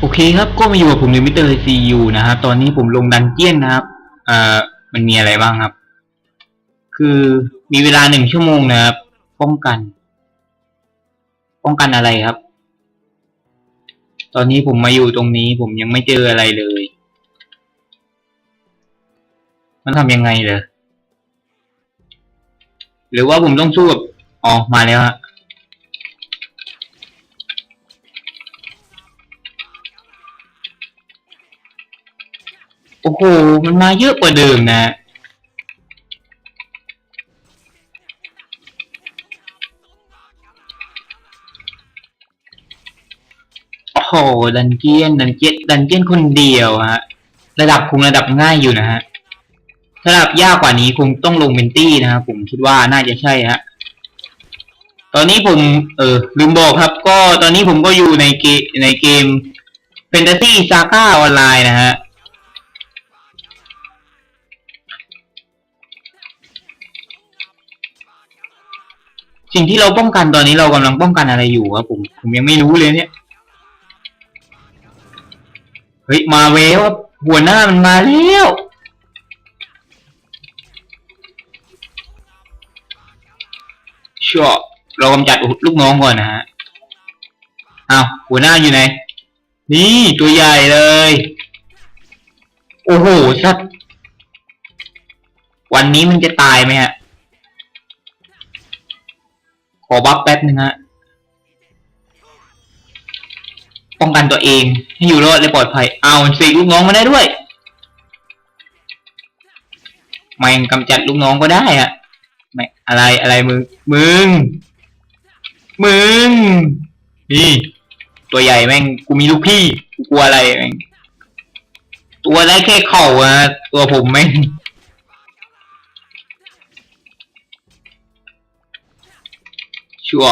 โอเคครับก็มาอยู่กับผมในมิเตอร์ซียูนะฮะตอนนี้ผมลงดันเจียนนะครับ เอ่อมันมีอะไรบ้างครับ คือมีเวลาหนึ่งชั่วโมงนะครับ ป้องกัน ป้องกันอะไรครับ ตอนนี้ผมมาอยู่ตรงนี้ ผมยังไม่เจออะไรเลย มันทำยังไงเลยหรือว่าผมต้องสู้กับอ๋อมาแล้วฮะ อ้โห มันมาเยอะกว่าเดิมนะโอ้โห ดันเจียน ดันเจียน ดันเจียนคนเดียวฮะ ระดับคงระดับง่ายอยู่นะฮะระดับยากกว่านี้คงต้องลงเป็นตี้นะครับผมคิดว่าน่าจะใช่ฮะ ตอนนี้ผม เออ ลืมบอกครับ ก็ตอนนี้ผมก็อยู่ในเกมในเกม Fantasy Saga ออนไลน์นะฮะ สิ่งที่เราป้องกันตอนนี้เรากำลังป้องกันอะไรอยู่ครับผม ผมยังไม่รู้เลยเนี่ย เฮ้ย มาเวลครับหัวหน้ามันมาแล้วชั่วเรากำจัดลูกน้องก่อนนะฮะอ้าวหัวหน้าอยู่ไหน นี่ตัวใหญ่เลย โอ้โหสัตว์วันนี้มันจะตายไหมฮะ ขอบัฟแป๊บนึงฮะ ป้องกันตัวเอง ให้อยู่รอดและปลอดภัย เอาสีลูกน้องมาได้ด้วยแม่งกำจัดลูกน้องก็ได้อะไม่อะไรอะไรมึง มึง มึง นี่ ตัวใหญ่แม่ง กูมีลูกพี่ กูกลัวอะไรแม่ง ตัวได้แค่เข่าอะตัวผมแม่ง ชั่ว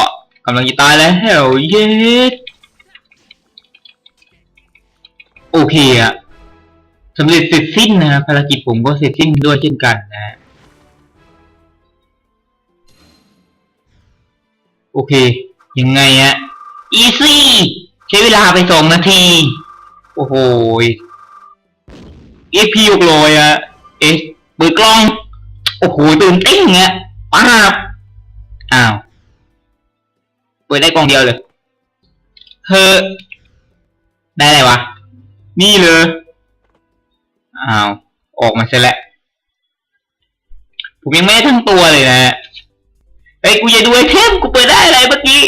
กำลังจะตายแล้วเย็ดโอเคอะสำเร็จเสร็จสิ้นนะภารกิจผมก็เสร็จสิ้นด้วยเช่นกันนะ โอเค ยังไงอะอีซี่ใช้เวลาไปสองนาที โอ้โหเอพียกลอยอะเอเปิดกล้อง โอ้โห ตื่นเต้นอะป้าบอ้าว เปิดได้กล่องเดียวเลยเฮ้อได้อะไรวะ นี่เลยอ้าว ออกมาเสร็จแล้วผมยังไม่ได้ทั้งตัวเลยนะเฮ้กูจะดูไอเทมกูเปิดได้อะไรเมื่อกี้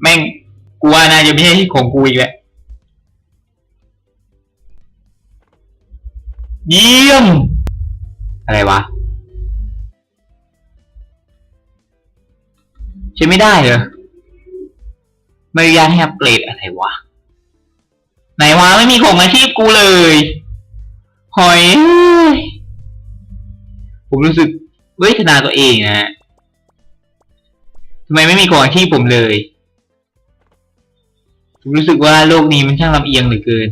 แม่งกูว่าน่าจะไม่ใช่ของกูอีกแล้วเยี่ยม อะไรวะใช้ไม่ได้เหรอ ไม่อนุญาตให้อัปเกรดอะไรวะ ไหนวะไม่มีของอาชีพกูเลยหอยเอ้ยผมรู้สึกเวทนาตัวเองนะทำไมไม่มีของอาชีพผมเลย ผมรู้สึกว่าโลกนี้มันช่างลำเอียงเหลือเกิน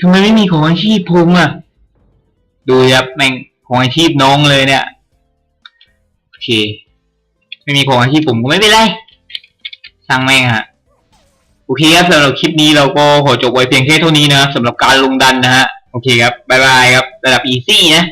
ทำไมไม่มีของอาชีพผมอะ ดูครับแม่งของอาชีพน้องเลยเนี่ย อเค ไม่มีของอาชีพผมก็ไม่เป็นไรช่างแม่งฮะโอเคครับสำหรับคลิปนี้เราก็ขอจบไว้เพียงแค่เท่านี้นะครับสำหรับการลงดันนะฮะ โอเคครับ บ๊ายบายครับ ระดับอีซี่นะ